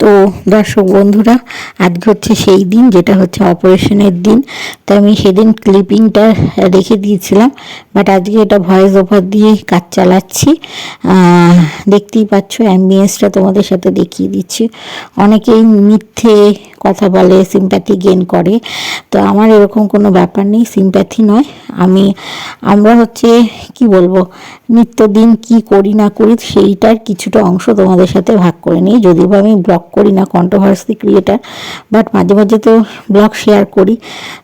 তো দর্শক বন্ধুরা, আজকে হচ্ছে সেই দিন যেটা হচ্ছে অপারেশনের দিন। তো আমি সেদিন ক্লিপিংটা রেখে দিয়েছিলাম বাট আজকে এটা ভয়েস ওভার দিয়ে কাজ চালাচ্ছি। দেখতেই পাচ্ছ অ্যাম্বিয়েন্সটা তোমাদের সাথে দেখিয়ে দিচ্ছি। অনেকেই মিথ্যে কথা বলে সিম্প্যাথি গেন করে। তো আমার এরকম কোনো ব্যাপার নেই সিম্প্যাথি নয়। আমি, আমরা হচ্ছে, কি বলব, নিত্যদিন কি করি না করি, সেইটার কিছুটা অংশ তোমাদের সাথে ভাগ করে নিই। যদিও আমি ব্লগ করি না কন্ট্রোভার্সি ক্রিয়েটার বাট মাঝে মাঝে তো ব্লগ শেয়ার করি।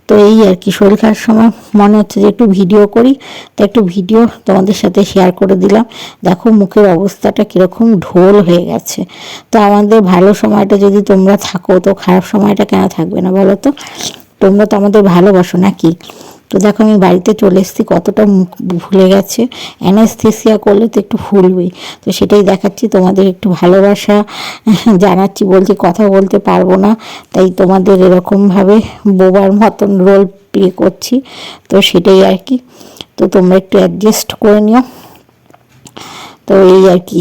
তো এই আর কি শরীর খারাপ সময় মনে হচ্ছে যে একটু ভিডিও করি। তো একটু ভিডিও তোমাদের সাথে শেয়ার করে দিলাম। দেখো মুখের অবস্থাটা কীরকম ঢোল হয়ে গেছে। তো আমাদের ভালো সময়টা যদি তোমরা থাকো, তো খারাপ সময়টা কেন থাকবে না বলো তো? তোমরা তো আমাদের ভালোবাসো নাকি? তো দেখো আমি বাড়িতে চলে এসেছি, কতটা মুখ ভুলে গেছে। অ্যানাস্থেসিয়া করলে তো একটু ভুলবেই। তো সেটাই দেখাচ্ছি, তোমাদের একটু ভালোবাসা জানাচ্ছি বলছি, কথা বলতে পারব না। তাই তোমাদের এরকমভাবে বোবার মতন রোল প্লে করছি। তো সেটাই আর কি। তো তোমরা একটু অ্যাডজাস্ট করে নিও। তো এই আর কি।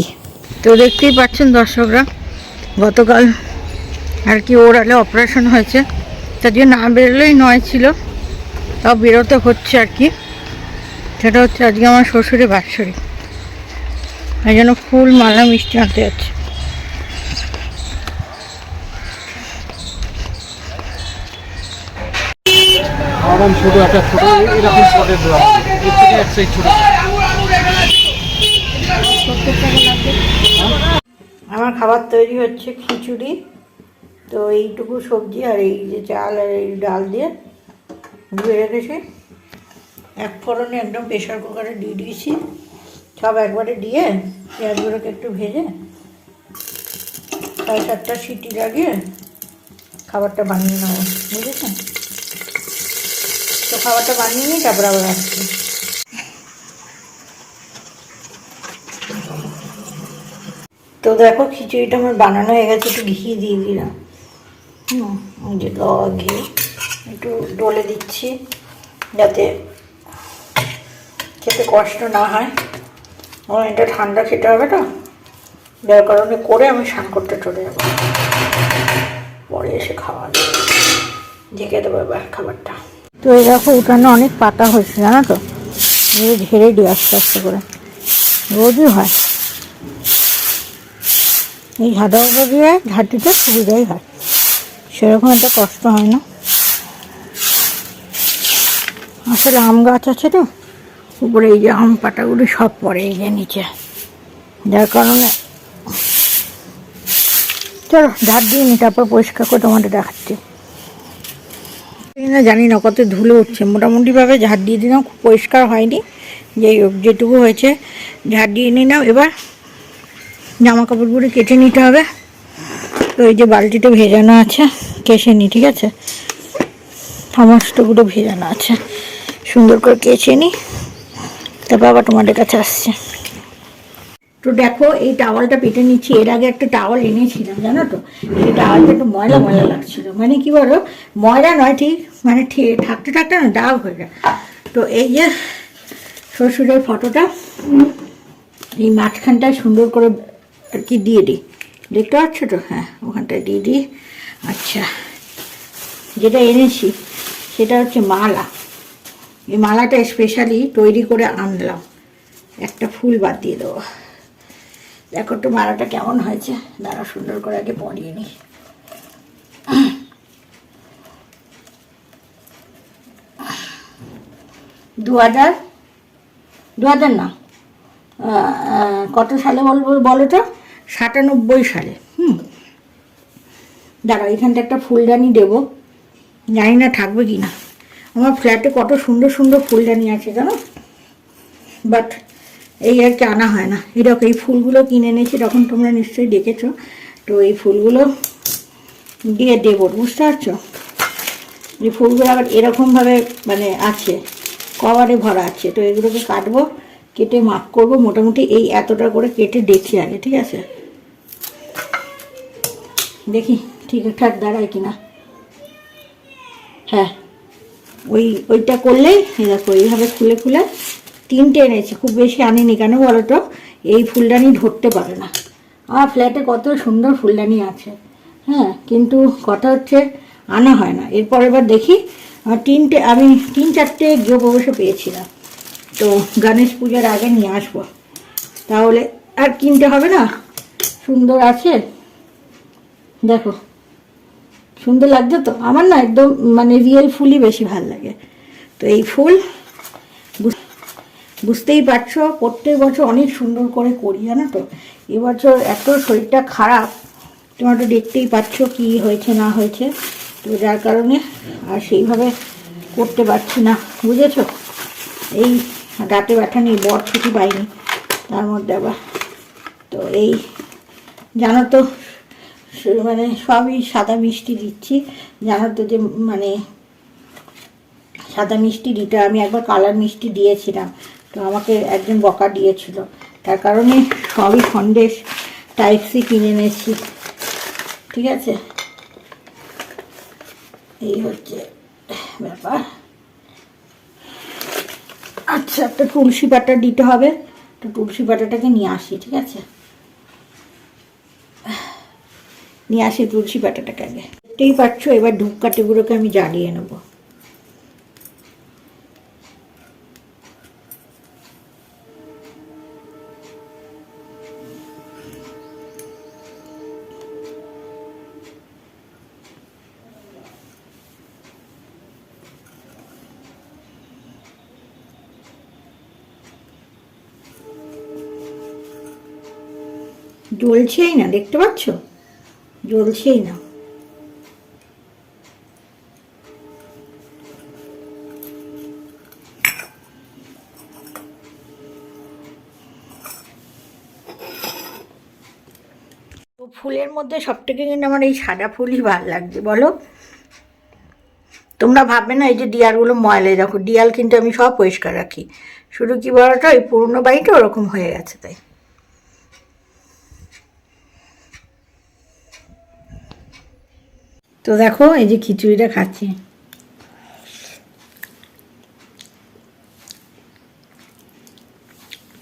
তো দেখতেই পাচ্ছেন দর্শকরা, গতকাল আর কি ওরালে অপারেশন হয়েছে। তার জন্য না বেরোলেই নয় ছিল। তাও বেরোতে হচ্ছে আর কি। সেটা হচ্ছে আজকে আমার শ্বশুরের বাৎসরিক। এই জন্য ফুল মালা মিষ্টি আনতে যাচ্ছে। আরাম ছোট একটা ছোট এরকম পটের দেওয়া এর থেকে এক সাইজ ছোট আমার খাবার তৈরি হচ্ছে খিচুড়ি। তো এইটুকু সবজি আর এই যে চাল আর এই ডাল দিয়ে ধুয়ে রেখেছি এক ফোড়নে একদম প্রেশার কুকারে দিয়ে দিয়েছি। সব একবারে দিয়ে পেঁয়াজগুলোকে একটু ভেজে ছয় সাতটা সিটি লাগিয়ে খাবারটা বানিয়ে নেব, বুঝেছেন? তো খাবারটা বানিয়ে নিই তারপর আবার আসছি। তো দেখো খিচুড়িটা আমার বানানো হয়ে গেছে, একটু ঘি দিয়ে দিলাম। হুম যে ঘি। একটু ডলে দিচ্ছি যাতে খেতে কষ্ট না হয়। আমার এটা ঠান্ডা খেতে হবে তো। যার কারণে করে আমি স্নান করতে চলে যাব। পরে এসে খাওয়া ঢেকে দেবো এবার খাবারটা। তো এই দেখো উঠানে অনেক পাতা হয়েছে, জানো তো? ঝেড়ে দিই আস্তে আস্তে করে। রোজই হয়। এই ঝাঁটা উপর সুবিধাই হয়। সেরকম একটা কষ্ট হয় না। আসলে আম গাছ আছে তো, উপরে এই যে আম পাতাগুলো সব পড়ে এই যে নিচে। যার কারণে চলো ঝাড় দিয়ে নি, তারপর পরিষ্কার করে তোমাদের দেখাচ্ছি। না জানি না, কত ধুলো উঠছে। মোটামুটিভাবে ঝাড় দিয়ে দিলাম, খুব পরিষ্কার হয়নি। যে যেটুকু হয়েছে ঝাড় দিয়ে নিলাম। এবার জামা কাপড়গুলো কেটে নিতে হবে। তো এই যে বালতিতে ভেজানো আছে কেচে নি, ঠিক আছে? সমস্তগুলো ভেজানো আছে। সুন্দর করে কেচে নি। তারপর আবার তোমাদের কাছে আসছে। তো দেখো, এই টাওয়ালটা পেটে নিচ্ছি। এর আগে একটা টাওয়াল এনেছিলাম, জানো তো? এই টাওয়ালটা একটু ময়লা ময়লা লাগছিল। মানে কি বলো, ময়লা নয়, ঠিক? মানে থাকতে থাকতে না, দাগ হয়ে যায়। তো এই যে শ্বশুরের ফটোটা, এই মাঝখানটায় সুন্দর করে আর কি দিয়ে দিই। দেখতে পাচ্ছ তো? হ্যাঁ ওখানটায় দিয়ে দিই। আচ্ছা যেটা এনেছি, সেটা হচ্ছে মালা। এই মালাটা স্পেশালি তৈরি করে আনলাম। একটা ফুল বাদ দিয়ে দেবো। দেখো তো মালাটা কেমন হয়েছে। দাঁড়া, সুন্দর করে আগে পরিয়ে নিই। দু হাজার দু হাজার না কত সালে বলব বলো তো? সাতানব্বই সালে, হুম। দাঁড়াও, এখানটা একটা ফুলদানি দেবো। জানি না থাকবে কি না আমার ফ্ল্যাটে কত সুন্দর সুন্দর ফুলদানি আছে জানো? বাট এই আর কি আনা হয় না। এরকম এই ফুলগুলো কিনে এনেছি, তখন তোমরা নিশ্চয়ই দেখেছ। তো এই ফুলগুলো দিয়ে দেবো, বুঝতে পারছ? এই ফুলগুলো আবার এরকমভাবে মানে আছে, কভারে ভরা আছে। তো এগুলোকে কাটবো, কেটে মাপ করব, মোটামুটি এই এতটা করে কেটে দেখি আগে, ঠিক আছে? দেখি ঠিকঠাক দাঁড়ায় কিনা। হ্যাঁ। ওই, ওইটা করলেই দেখো, এইভাবে খুলে খুলে তিনটে এনেছি, খুব বেশি আনিনি কেন বলো তো? এই ফুলদানি ধরতে পারে না। আমার ফ্ল্যাটে কত সুন্দর ফুলদানি আছে। হ্যাঁ কিন্তু কথা হচ্ছে, আনা হয় না। এরপর এবার দেখি তিনটে, আমি তিন চারটে গৃহপ্রবেশও পেয়েছিলাম। তো গণেশ পূজার আগে নিয়ে আসব। তাহলে আর কিনতে হবে না? সুন্দর আছে। দেখো। সুন্দর লাগছে তো? আমার না একদম মানে রিয়েল ফুলই বেশি ভালো লাগে। তো এই ফুল, বুঝ- বুঝতেই পারছ, প্রত্যেক বছর অনেক সুন্দর করে করি, জানো তো? এবছর এত শরীরটা খারাপ, তোমরা তো দেখতেই পাচ্ছ কি হয়েছে, না হয়েছে। তো যার কারণে আর সেইভাবে করতে পারছি না, বুঝেছ? এই গাতে ব্যথা নেই বর ছুটি পাইনি, তার মধ্যে আবার। তো এই, জানো তো মানে সবই সাদা মিষ্টি দিচ্ছি। জানো তো যে মানে সাদা মিষ্টি দিতে আমি একবার কালার মিষ্টি দিয়েছিলাম। তো আমাকে একজন বকা দিয়েছিল। তার কারণে সবই সন্দেশ টাইপ সি কিনে এনেছি। ঠিক আছে? এই হচ্ছে ব্যাপার। আচ্ছা একটা তুলসী পাতা দিতে হবে। তো তুলসী পাতাটাকে নিয়ে আসি, ঠিক আছে? নিয়ে আসি তুলসী পাতাটাকে আগে। দেখতেই পাচ্ছ, এবার ধূপকাঠিগুলোকে আমি জ্বালিয়ে নেব। জ্বলছেই না, দেখতে পাচ্ছ? জ্বলছেই না। ফুলের মধ্যে সব থেকে কিন্তু আমার এই সাদা ফুলই ভালো লাগছে, বলো? তোমরা ভাববে না, এই যে ডিয়ারগুলো ময়লে দেখো ডিয়াল কিন্তু আমি সব পরিষ্কার রাখি। শুধু কি বলতো, এই পুরনো বাড়িটা ওরকম হয়ে গেছে তাই। তো দেখো, এই যে খিচুড়িটা খাচ্ছি।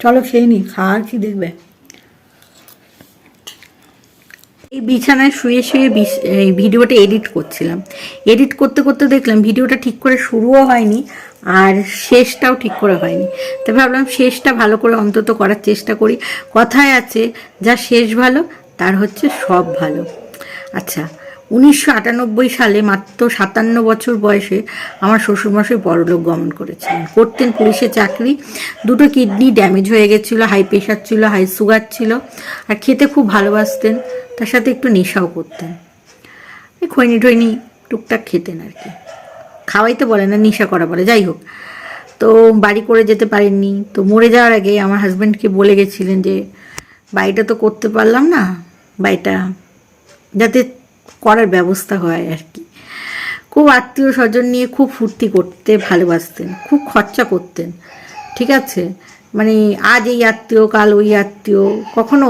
চলো খেয়ে নি খাওয়ার কি দেখবে? এই বিছানায় শুয়ে শুয়ে এই ভিডিওটা এডিট করছিলাম। এডিট করতে করতে দেখলাম ভিডিওটা ঠিক করে শুরুও হয়নি, আর শেষটাও ঠিক করে হয়নি। তো ভাবলাম শেষটা ভালো করে অন্তত করার চেষ্টা করি। কথায় আছে, যা শেষ ভালো, তার হচ্ছে সব ভালো। আচ্ছা উনিশশো আটানব্বই সালে মাত্র সাতান্ন বছর বয়সে আমার শ্বশুরমশাই পরলোক গমন করেছিলেন। করতেন পুলিশে চাকরি, দুটো কিডনি ড্যামেজ হয়ে গেছিল হাই প্রেশার ছিল হাই সুগার ছিল, আর খেতে খুব ভালোবাসতেন, তার সাথে একটু নেশাও করতেন। এই খৈনি ঠৈনি টুকটাক খেতেন আর কি। খাওয়াইতে বলে না, নেশা করা বলে, যাই হোক। তো বাড়ি করে যেতে পারেননি। তো মরে যাওয়ার আগে আমার হাজব্যান্ডকে বলে গেছিলেন যে, বাড়িটা তো করতে পারলাম না, বাড়িটা, যাতে করার ব্যবস্থা হয় আর কি। খুব আত্মীয় স্বজন নিয়ে খুব ফুর্তি করতে ভালোবাসতেন, খুব খরচা করতেন, ঠিক আছে? মানে আজ এই আত্মীয়, কাল ওই আত্মীয়, কখনো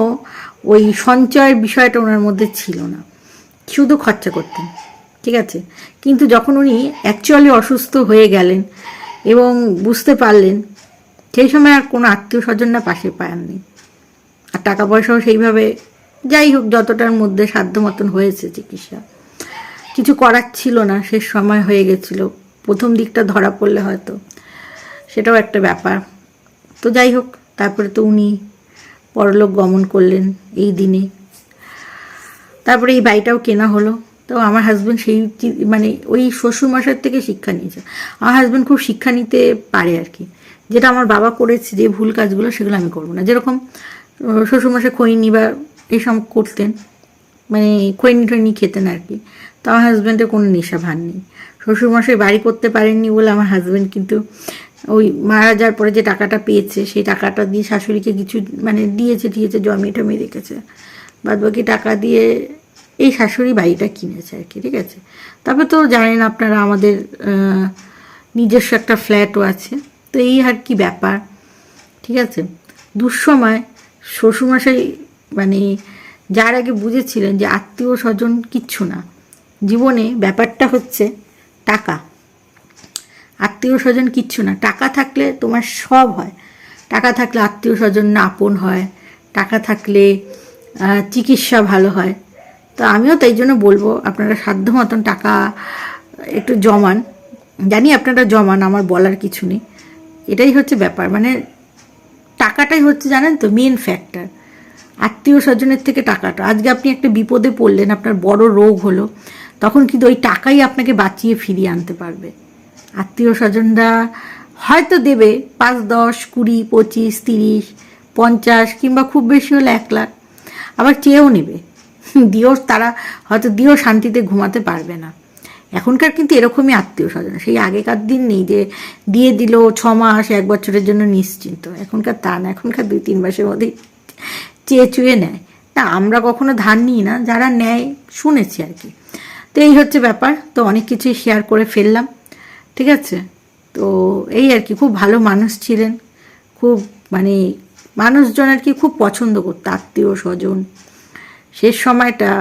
ওই সঞ্চয়ের বিষয়টা ওনার মধ্যে ছিল না। শুধু খরচা করতেন, ঠিক আছে? কিন্তু যখন উনি অ্যাকচুয়ালি অসুস্থ হয়ে গেলেন এবং বুঝতে পারলেন, সেই সময় আর কোনো আত্মীয় স্বজনরা পাশে পাননি। আর টাকা পয়সাও সেইভাবে যাই হোক, যতটার মধ্যে সাধ্য মতন হয়েছে চিকিৎসা। কিছু করার ছিল না, শেষ সময় হয়ে গেছিল। প্রথম দিকটা ধরা পড়লে হয়তো। সেটাও একটা ব্যাপার। তো যাই হোক, তারপরে তো উনি পরলোক গমন করলেন এই দিনে। তারপরে এই বাড়িটাও কেনা হলো। তো আমার হাজব্যান্ড সেই মানে ওই শ্বশুরমশাইয়ের থেকে শিক্ষা নিয়েছে। আমার হাজব্যান্ড খুব শিক্ষা নিতে পারে আর কি যেটা আমার বাবা করেছে, যে ভুল কাজগুলো সেগুলো আমি করব না। যেরকম শ্বশুরমশাই খৈনি বা এইসব করতেন। মানে খৈনি ঠৈনি খেতেন আর কি। তো আমার হাজব্যান্ডের কোনো নেশা ভান নেই। শ্বশুরমশাই বাড়ি করতে পারেননি বলে আমার হাজব্যান্ড কিন্তু ওই মারা যাওয়ার পরে যে টাকাটা পেয়েছে, সেই টাকাটা দিয়ে শাশুড়িকে কিছু মানে দিয়েছে দিয়েছে জমিয়ে টমিয়ে রেখেছে। বাদ বাকি টাকা দিয়ে এই শাশুড়ি বাড়িটা কিনেছে আর কি, ঠিক আছে? তারপরে তো জানেন আপনারা আমাদের নিজস্ব একটা ফ্ল্যাটও আছে। তো এই আর কি ব্যাপার, ঠিক আছে? দুঃসময় শ্বশুরমশাই মানে যার আগে বুঝেছিলেন যে আত্মীয় স্বজন কিচ্ছু না। জীবনে ব্যাপারটা হচ্ছে টাকা। আত্মীয় স্বজন কিচ্ছু না। টাকা থাকলে তোমার সব হয়। টাকা থাকলে আত্মীয় স্বজন না আপন হয়। টাকা থাকলে চিকিৎসা ভালো হয়। তো আমিও তাই জন্য বলব, আপনারা সাধ্য মতন টাকা একটু জমান। জানি আপনারা জমান, আমার বলার কিছু নেই। এটাই হচ্ছে ব্যাপার। মানে টাকাটাই হচ্ছে জানেন তো মেন ফ্যাক্টর আত্মীয় স্বজনের থেকে টাকাটা। আজকে আপনি একটা বিপদে পড়লেন, আপনার বড় রোগ হলো, তখন কিন্তু ওই টাকাই আপনাকে বাঁচিয়ে ফিরিয়ে আনতে পারবে। আত্মীয় স্বজনরা হয়তো দেবে পাঁচ, দশ, কুড়ি, পঁচিশ, তিরিশ, পঞ্চাশ কিংবা খুব বেশি হলে এক লাখ। আবার চেয়েও নেবে। দিয়েও তারা হয়তো দিয়েও শান্তিতে ঘুমাতে পারবে না। এখনকার কিন্তু এরকমই আত্মীয় স্বজন। সেই আগেকার দিন নেই যে দিয়ে দিল ছ মাস, এক বছরের জন্য নিশ্চিন্ত। এখনকার তা না। এখনকার দুই, তিন মাসের মধ্যেই চেয়ে চুয়ে নেয়। তা আমরা কখনো ধার নিই না, যারা নেয় শুনেছি আর কি। তো এই হচ্ছে ব্যাপার। তো অনেক কিছুই শেয়ার করে ফেললাম, ঠিক আছে? তো এই আর কি, খুব ভালো মানুষ ছিলেন। খুব মানে মানুষজন আর কি খুব পছন্দ করতো, আত্মীয় স্বজন। শেষ সময়টা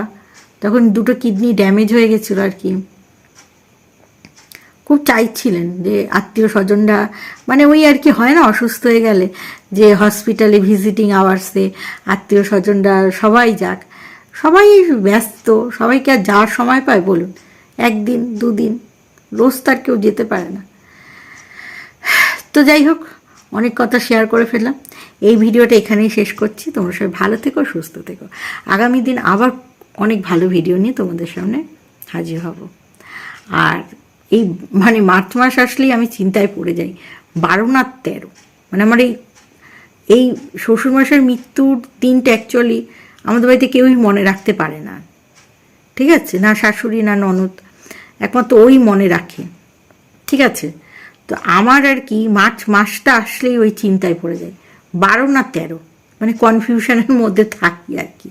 তখন দুটো কিডনি ড্যামেজ হয়ে গেছিল আর কি খুব চাইছিলেন যে আত্মীয় স্বজনরা মানে ওই আর কি হয় না, অসুস্থ হয়ে গেলে, যে হসপিটালে ভিজিটিং আওয়ার্সে আত্মীয় স্বজনরা সবাই যাক। সবাই ব্যস্ত, সবাইকে আর যাওয়ার সময় পায় বলুন। একদিন, দুদিন, রোজ তার কেউ যেতে পারে না। তো যাই হোক, অনেক কথা শেয়ার করে ফেললাম। এই ভিডিওটা এখানেই শেষ করছি। তোমরা সবাই ভালো থেকো, সুস্থ থেকো। আগামী দিন আবার অনেক ভালো ভিডিও নিয়ে তোমাদের সামনে হাজির হব। আর এই মানে মার্চ মাস আসলেই আমি চিন্তায় পড়ে যাই। বারো না তেরো। মানে আমার এই এই শ্বশুরমশাইয়ের মৃত্যুর দিনটা অ্যাকচুয়ালি আমাদের বাড়িতে কেউই মনে রাখতে পারে না। ঠিক আছে? না শাশুড়ি, না ননদ। একমাত্র ওই মনে রাখে। ঠিক আছে? তো আমার আর কি মার্চ মাসটা আসলেই ওই চিন্তায় পড়ে যায় বারো না তেরো। মানে কনফিউশনের মধ্যে থাকি আর কি।